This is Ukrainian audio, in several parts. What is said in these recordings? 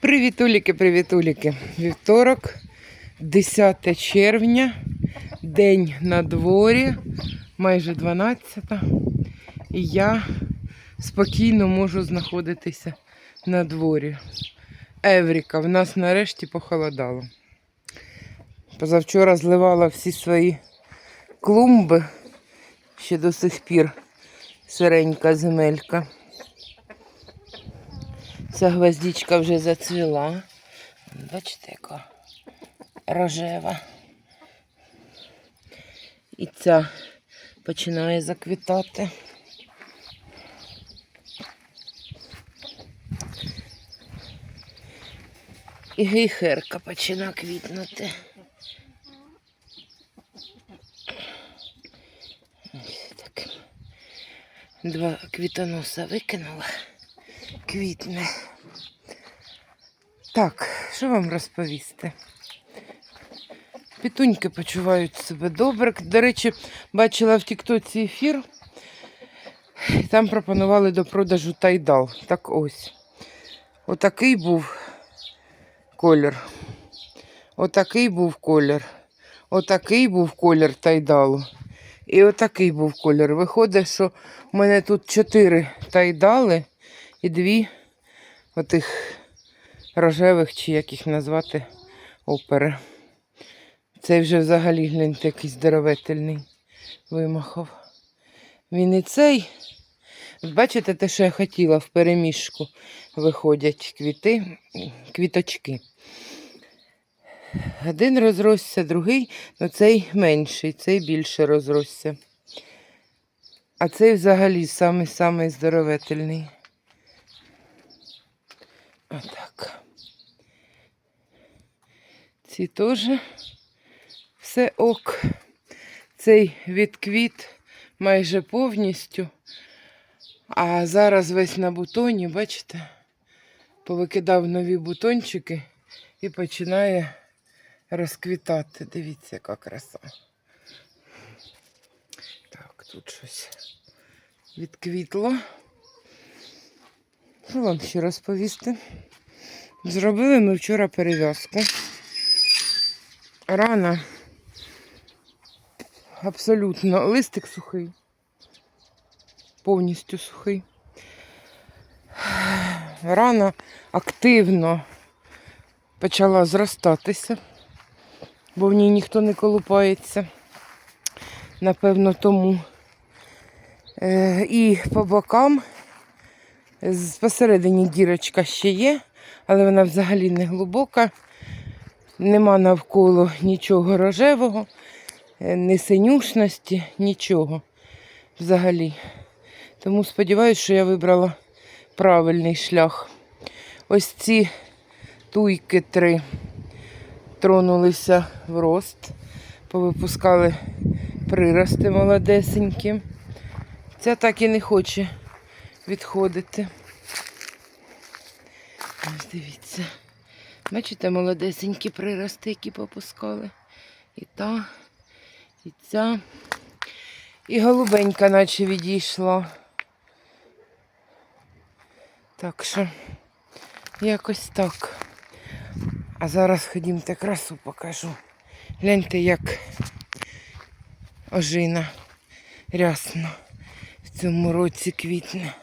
Привітуліки, привітуліки. Вівторок, 10 червня, день на дворі, майже 12. І я спокійно можу знаходитися на дворі. Евріка, в нас нарешті похолодало. Позавчора зливала всі свої клумби, ще до сих пір сиренька земелька. Ця гвоздичка вже зацвіла. Бачите, яка рожева. І ця починає заквітати. І гейхерка починає квітнути. Ось так. Два квітоноса викинула. Квітне. Так, що вам розповісти? Пітуньки почувають себе добре. До речі, бачила в Тіктоці ефір. Там пропонували до продажу тайдал. Так ось. Отакий був колір. Отакий був колір. Отакий був колір тайдалу. І отакий був колір. Виходить, що в мене тут чотири тайдали і дві отих рожевих, чи як їх назвати, опери. Цей вже взагалі гляньте, якийсь здоровительний вимахав. Він і цей. Бачите, те, що я хотіла, в переміжку виходять квіти, квіточки. Один розросся, другий, ну цей менший, цей більше розросся. А цей взагалі самий-самий здоровительний. Отак. Ці теж все ок. Цей відквіт майже повністю. А зараз весь на бутоні, бачите, повикидав нові бутончики і починає розквітати. Дивіться, яка краса. Так, тут щось відквітло. Що вам ще розповісти? Зробили ми вчора перев'язку. Рана абсолютно листик сухий, повністю сухий. Рана активно почала зростатися, бо в ній ніхто не колупається. Напевно, тому. Е, і по бокам посередині дірочка ще є, але вона взагалі не глибока. Нема навколо нічого рожевого, е, ні синюшності, нічого взагалі. Тому сподіваюся, що я вибрала правильний шлях. Ось ці туйки три тронулися в рост, повипускали прирости молодесенькі. Ця так і не хоче відходити. Ось дивіться. Бачите, молодесенькі прирости, які попускали. І та, і ця. І голубенька наче відійшла. Так що, якось так. А зараз ходімте красу покажу. Гляньте, як ожина рясно в цьому році квітне.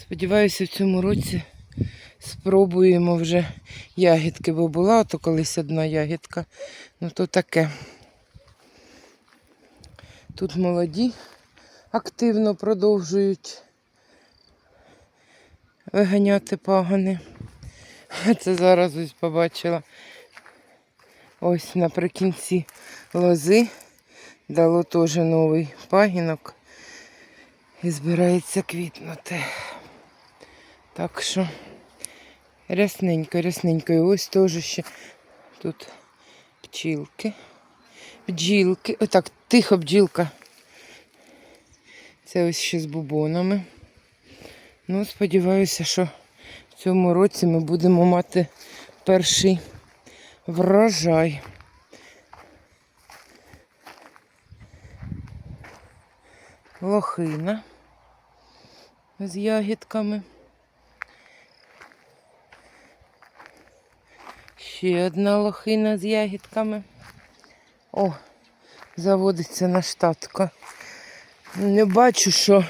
Сподіваюся, в цьому році спробуємо вже ягідки, бо була то колись одна ягідка. Ну то таке. Тут молоді активно продовжують виганяти пагани. А Це зараз ось побачила. Ось наприкінці лози дало теж новий пагінок і збирається квітнути. Так що рясненько, рясненько. І ось теж ще тут пчілки. Бджілки. Отак, тихо бджілка. Це ось ще з бубонами. Ну, сподіваюся, що в цьому році ми будемо мати перший врожай. лохина з ягідками. Ще одна лохина з ягідками. О, заводиться на штатка. Не бачу, що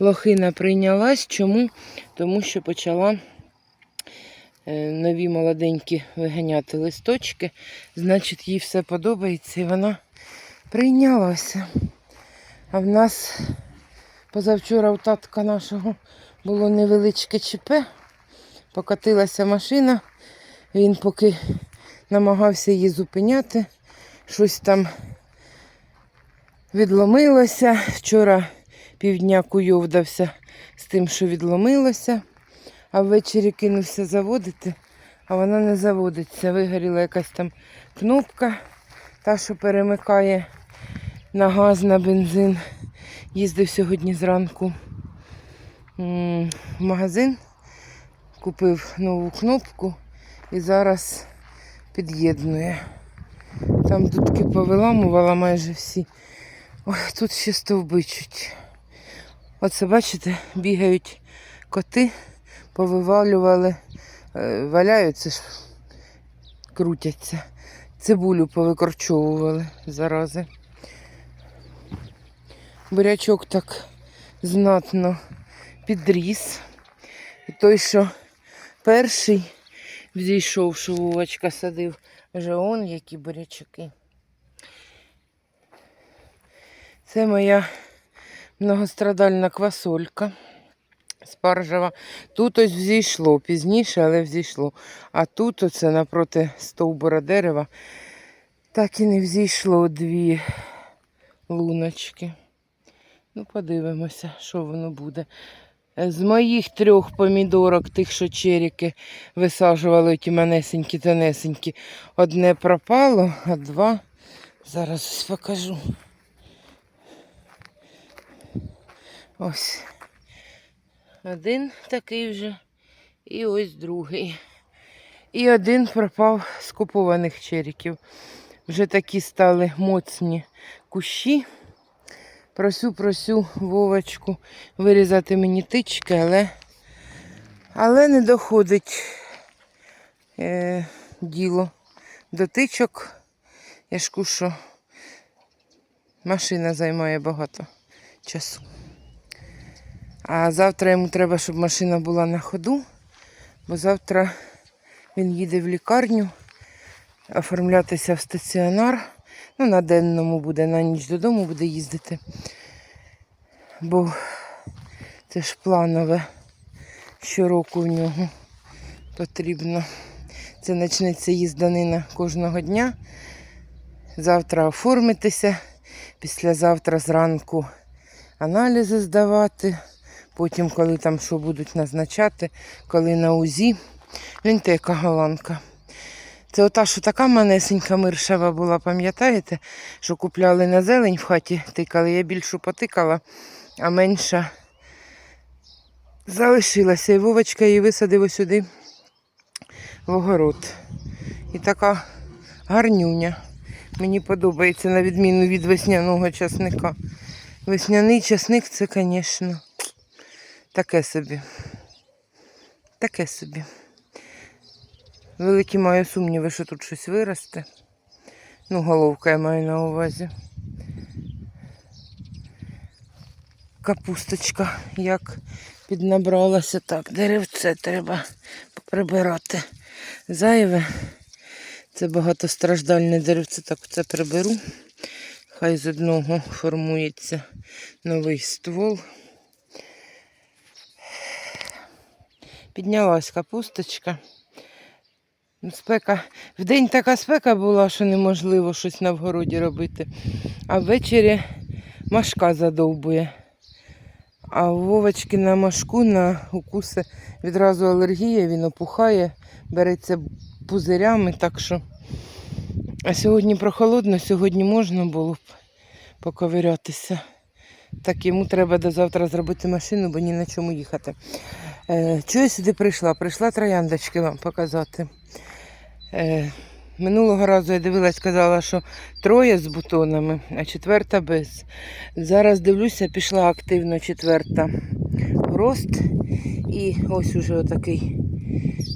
лохина прийнялась. Чому? Тому що почала е, нові молоденькі виганяти листочки. Значить, їй все подобається і вона прийнялася. А в нас позавчора у татка нашого було невеличке ЧП. Покотилася машина. Він поки намагався її зупиняти, щось там відломилося. Вчора півдня куйовдався з тим, що відломилося, а ввечері кинувся заводити, а вона не заводиться. Вигоріла якась там кнопка, та, що перемикає на газ, на бензин. Їздив сьогодні зранку в магазин, купив нову кнопку і зараз під'єднує. Там дудки повиламувала майже всі. Ой, тут ще стовбичуть. Оце, бачите, бігають коти, повивалювали, е, валяються крутяться. Цибулю повикорчовували зарази. Бурячок так знатно підріс. І той, що перший взійшов, що Вовочка садив, вже он які бурячки. Це моя многострадальна квасолька спаржева. Тут ось взійшло пізніше, але взійшло. А тут оце напроти стовбура дерева так і не взійшло дві луночки. Ну, подивимося, що воно буде. Е, З моїх трьох помідорок, тих, що черіки висаджували, ті манесенькі, тонесенькі, одне пропало, а два. Зараз ось покажу. Ось. Один такий вже. І ось другий. І один пропав з купованих черіків. Вже такі стали моцні кущі. Просю, просю Вовочку вирізати мені тички, але, але не доходить е, діло до тичок. Я ж що машина займає багато часу. А завтра йому треба, щоб машина була на ходу, бо завтра він їде в лікарню оформлятися в стаціонар. Ну, на денному буде, на ніч додому буде їздити. Бо це ж планове щороку в нього потрібно. Це почнеться їзданина кожного дня. Завтра оформитися, післязавтра зранку аналізи здавати. Потім, коли там що будуть назначати, коли на УЗІ. Гляньте, яка голландка. Це ота, що така манесенька миршева була, пам'ятаєте, що купляли на зелень в хаті, тикали. Я більшу потикала, а менша залишилася. І Вовочка її висадив сюди в огород. І така гарнюня. Мені подобається, на відміну від весняного часника. Весняний часник це, звісно, таке собі. Таке собі. Великі маю сумніви, що тут щось виросте. Ну, головка я маю на увазі. Капусточка як піднабралася. Так, деревце треба прибирати. Зайве. Це багатостраждальне деревце, так це приберу. Хай з одного формується новий ствол. Піднялась капусточка. Спека. Вдень така спека була, що неможливо щось на вгороді робити. А ввечері машка задовбує. А у Вовочки на машку на укуси відразу алергія, він опухає, береться пузирями, так що. А сьогодні прохолодно, сьогодні можна було б поковирятися. Так йому треба до завтра зробити машину, бо ні на чому їхати. Е, чого я сюди прийшла? Прийшла трояндочки вам показати. Е, минулого разу я дивилась, казала, що троє з бутонами, а четверта без. Зараз дивлюся, пішла активно четверта в рост. І ось уже отакий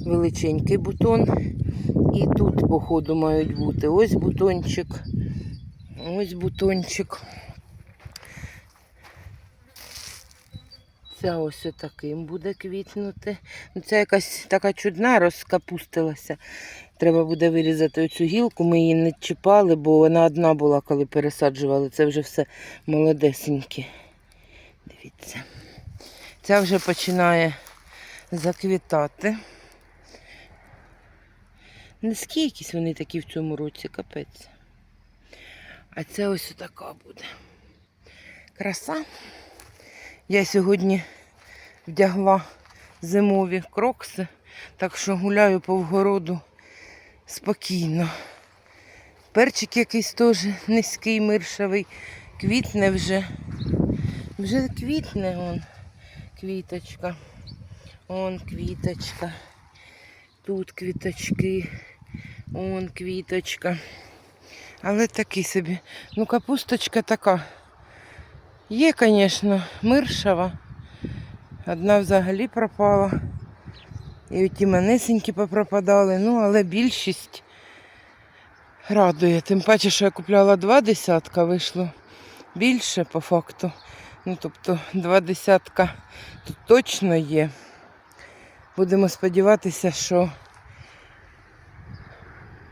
величенький бутон. І тут, походу, мають бути. Ось бутончик. Ось бутончик. Ця ось таким буде квітнути. Ну, Це якась така чудна розкапустилася. Треба буде вирізати оцю гілку. Ми її не чіпали, бо вона одна була, коли пересаджували. Це вже все молодесеньке. Дивіться. Ця вже починає заквітати. Низькі якісь вони такі в цьому році, капець. А це ось така буде. Краса. Я сьогодні вдягла зимові крокси, так що гуляю по вгороду спокійно. Перчик якийсь теж низький, миршавий, квітне вже. Вже квітне он квіточка. Он квіточка. Тут квіточки. Он квіточка. Але такий собі. Ну, капусточка така. Є, звісно, миршава. Одна взагалі пропала. І оті манесенькі попропадали. Ну, але більшість радує. Тим паче, що я купляла два десятка, вийшло більше по факту. Ну, тобто два десятка тут точно є. Будемо сподіватися, що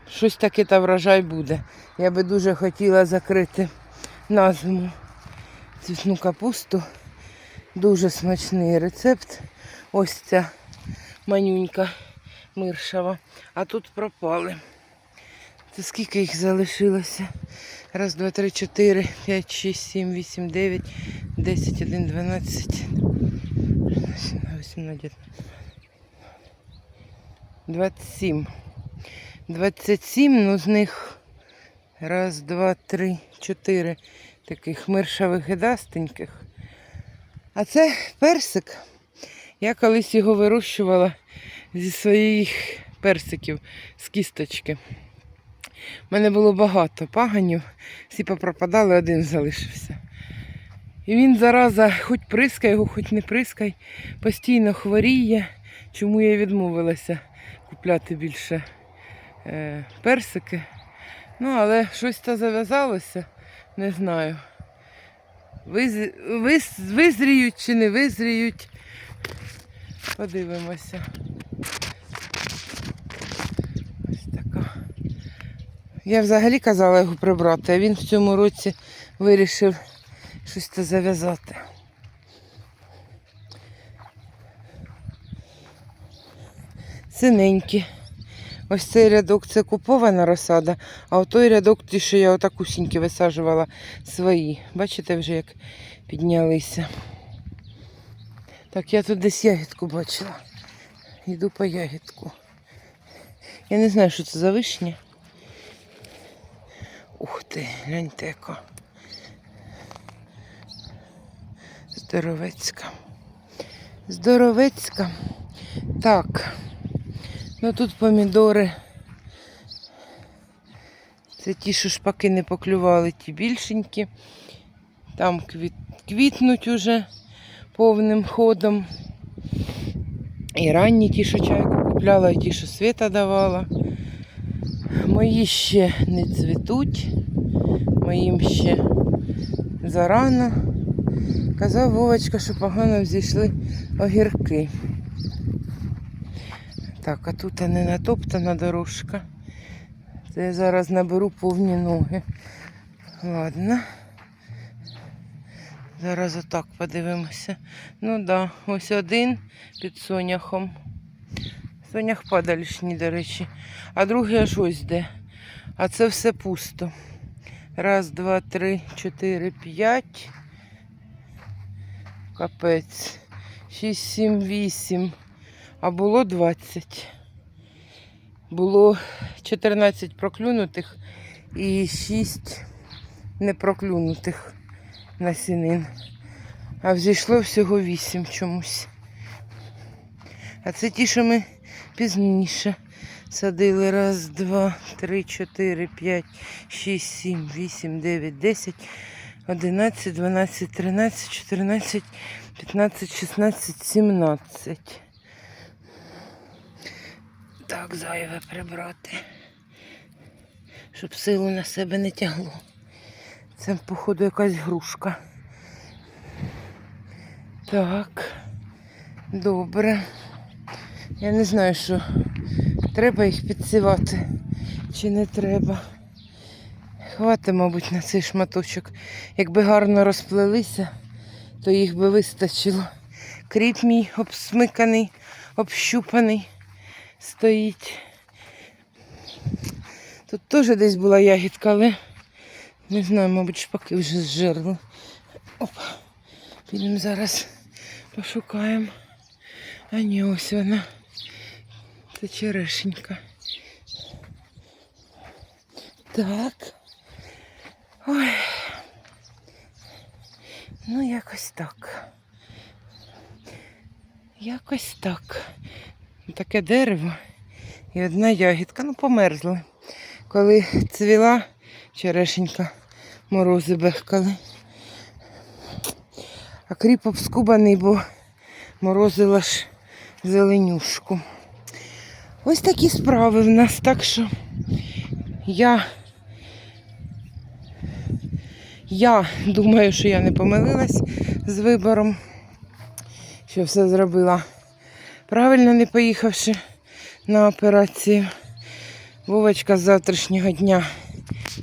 щось таке та врожай буде. Я би дуже хотіла закрити на зиму цвітну капусту. Дуже смачний рецепт. Ось ця манюнька миршава. А тут пропали. Це скільки їх залишилося? Раз, два, три, чотири, п'ять, шість, сім, вісім, дев'ять, десять, один, дванадцять. 18, 27. 27, ну з них раз, два, три, чотири таких миршавих гидастеньких. А це персик. Я колись його вирощувала зі своїх персиків з кісточки. У мене було багато паганів, всі попропадали, один залишився. І він зараза, хоч прискай його, хоч не прискай, постійно хворіє, чому я відмовилася купляти більше е, персики. Ну, але щось то зав'язалося, не знаю. Виз... Виз... Визріють чи не визріють. Подивимося. Ось така. Я взагалі казала його прибрати, а він в цьому році вирішив щось то зав'язати. Синенькі. Ось цей рядок це купована розсада, а той рядок, ті, що я отак усіньки висаджувала свої. Бачите вже, як піднялися. Так, я тут десь ягідку бачила. Йду по ягідку. Я не знаю, що це за вишня. Ух ти, гляньте яка. Здоровецька. Здоровецька. Так. Ну тут помідори. Це ті, що шпаки не поклювали, ті більшенькі. Там квіт... квітнуть уже повним ходом. І ранні ті, що чайку купляла, і ті, що світа давала. Мої ще не цвітуть, моїм ще зарано. Казав Вовочка, що погано взійшли огірки. Так, а тут не натоптана дорожка. Це я зараз наберу повні ноги. Ладно. Зараз отак подивимося. Ну да, ось один під соняхом. Сонях падалішні, до речі. А другий аж ось де. А це все пусто. Раз, два, три, чотири, п'ять. Капець. Шість, сім, вісім. А було 20. Було 14 проклюнутих і 6 непроклюнутих насінин. А взійшло всього 8 чомусь. А це ті, що ми пізніше садили. Раз, два, три, чотири, п'ять, шість, сім, вісім, дев'ять, десять, одинадцять, дванадцять, тринадцять, чотирнадцять, п'ятнадцять, шістнадцять, сімнадцять. Так, зайве прибрати. Щоб силу на себе не тягло. Це, походу, якась грушка. Так. Добре. Я не знаю, що треба їх підсівати чи не треба. Хватить, мабуть, на цей шматочок. Якби гарно розплелися, то їх би вистачило. Кріп мій обсмиканий, общупаний стоїть. Тут теж десь була ягідка, але не знаю, мабуть, шпаки вже зжерли. Опа. Підемо зараз пошукаємо. А ні, ось вона. Це черешенька. Так. Ой. Ну, якось так. Якось так. Таке дерево і одна ягідка. Ну, померзли. Коли цвіла черешенька, морози бехкали. А кріп обскубаний, бо морозила ж зеленюшку. Ось такі справи в нас. Так що я, я думаю, що я не помилилась з вибором, що все зробила правильно, не поїхавши на операцію. Вовочка з завтрашнього дня.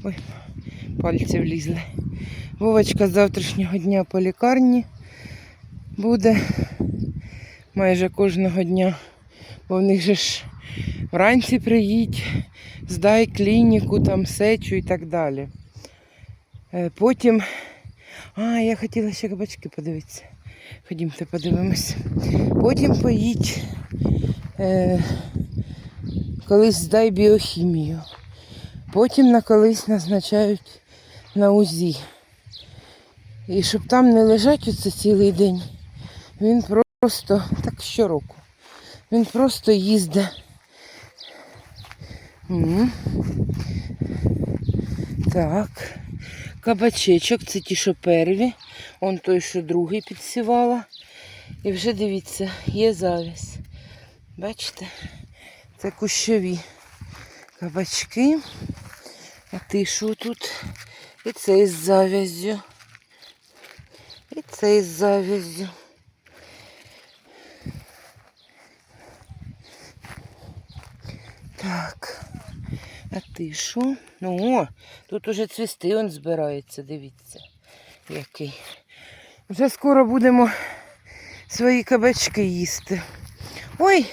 Ой, пальці влізли. Вовочка з завтрашнього дня по лікарні буде майже кожного дня. Бо в них же ж вранці приїдь, здай клініку, там сечу і так далі. Е, Потім. А, я хотіла ще кабачки подивитися. Ходімте подивимось. Потім поїдь. Е, колись здай біохімію. Потім на колись назначають на УЗІ. І щоб там не лежать оце цілий день, він просто, так щороку, він просто. М. Так. Кабачечок, це ті, що перві. Он той, що другий підсівала. І вже дивіться, є завість. Бачите? Це кущові кабачки. А ти що тут? І цей з зав'язю. І цей з зав'язю. Так. А ти що? Ну, о, тут уже цвісти он збирається, дивіться, який. Вже скоро будемо свої кабачки їсти. Ой,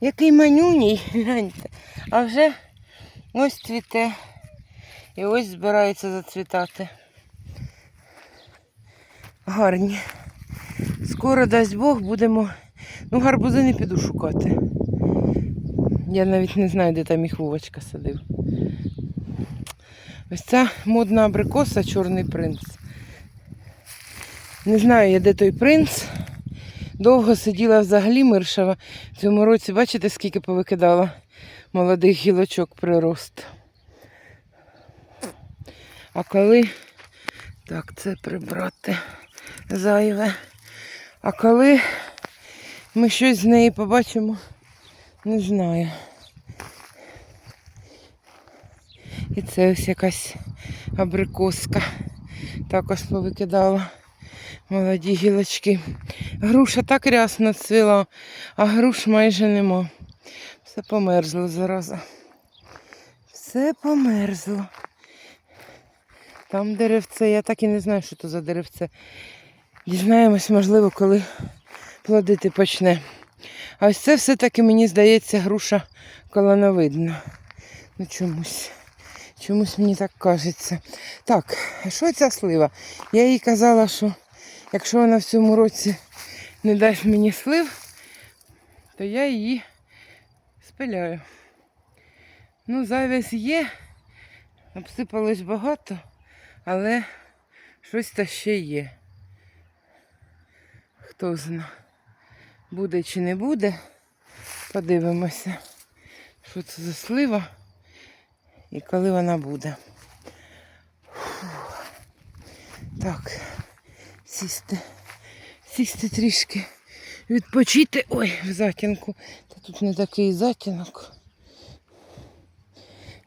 який манюній, гляньте. А вже ось цвіте. І ось збирається зацвітати. Гарні. Скоро дасть Бог будемо. Ну, гарбузи не піду шукати. Я навіть не знаю, де там їх Вовочка садив. Ось ця модна абрикоса Чорний принц. Не знаю я, де той принц. Довго сиділа взагалі миршава. В цьому році, бачите, скільки повикидала молодих гілочок прирост. А коли. Так, це прибрати зайве. А коли ми щось з неї побачимо, не знаю. І це ось якась абрикоска. Також повикидала молоді гілочки. Груша так рясно цвіла, а груш майже нема. Все померзло зараза. Все померзло. Там деревце, я так і не знаю, що то за деревце. Дізнаємось, можливо, коли плодити почне. А ось це все-таки, мені здається, груша колоновидна. Ну чомусь. Чомусь мені так кажеться. Так, а що ця слива? Я їй казала, що якщо вона в цьому році не дасть мені слив, то я її спиляю. Ну, завязь є, обсипалось багато, але щось та ще є. Хто зна, буде чи не буде. Подивимося, що це за слива і коли вона буде. Фу. Так, сісти, сісти трішки, відпочити. Ой, в затінку. Та тут не такий затінок.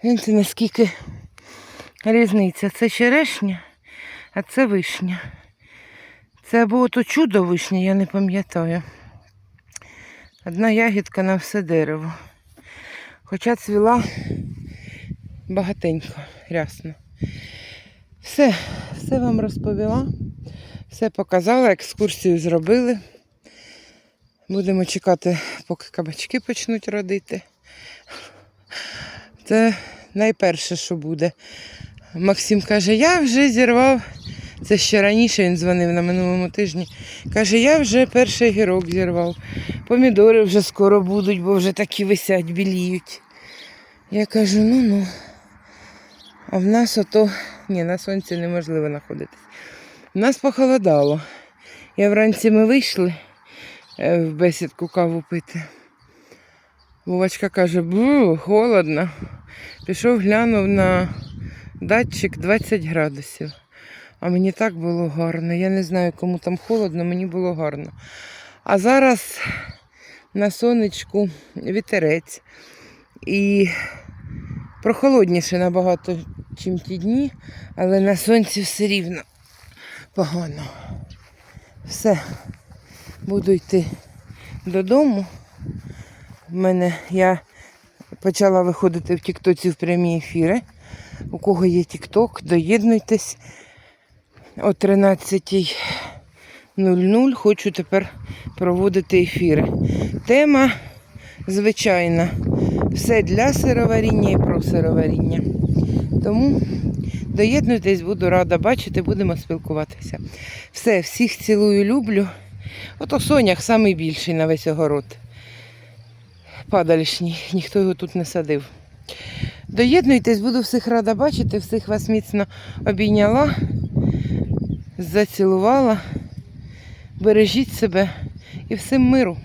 Гляньте, наскільки різниця. Це черешня, а це вишня. Це або ото чудо вишня, я не пам'ятаю. Одна ягідка на все дерево. Хоча цвіла багатенько, рясно. Все, все вам розповіла, все показала, екскурсію зробили. Будемо чекати, поки кабачки почнуть родити. Це найперше, що буде. Максим каже, я вже зірвав. Це ще раніше він дзвонив на минулому тижні. Каже, я вже перший гірок зірвав. Помідори вже скоро будуть, бо вже такі висять, біліють. Я кажу, ну ну. А в нас ото, ні, на сонці неможливо знаходитись. У нас похолодало. Я вранці ми вийшли е, в бесідку каву пити. Вовочка каже, бу, холодно. Пішов, глянув на датчик 20 градусів. А мені так було гарно. Я не знаю, кому там холодно, мені було гарно. А зараз на сонечку вітерець. І прохолодніше набагато, ніж ті дні, але на сонці все рівно погано. Все, буду йти додому. В мене я почала виходити в Тіктоці в прямі ефіри. У кого є Тікток, доєднуйтесь о 13.00 хочу тепер проводити ефіри. Тема звичайна. Все для сироваріння і про сироваріння. Тому доєднуйтесь, буду рада бачити, будемо спілкуватися. Все, всіх цілую, люблю. Ото сонях найбільший на весь огород. Падалішній, ніхто його тут не садив. Доєднуйтесь, буду всіх рада бачити, всіх вас міцно обійняла, зацілувала. Бережіть себе і всім миру.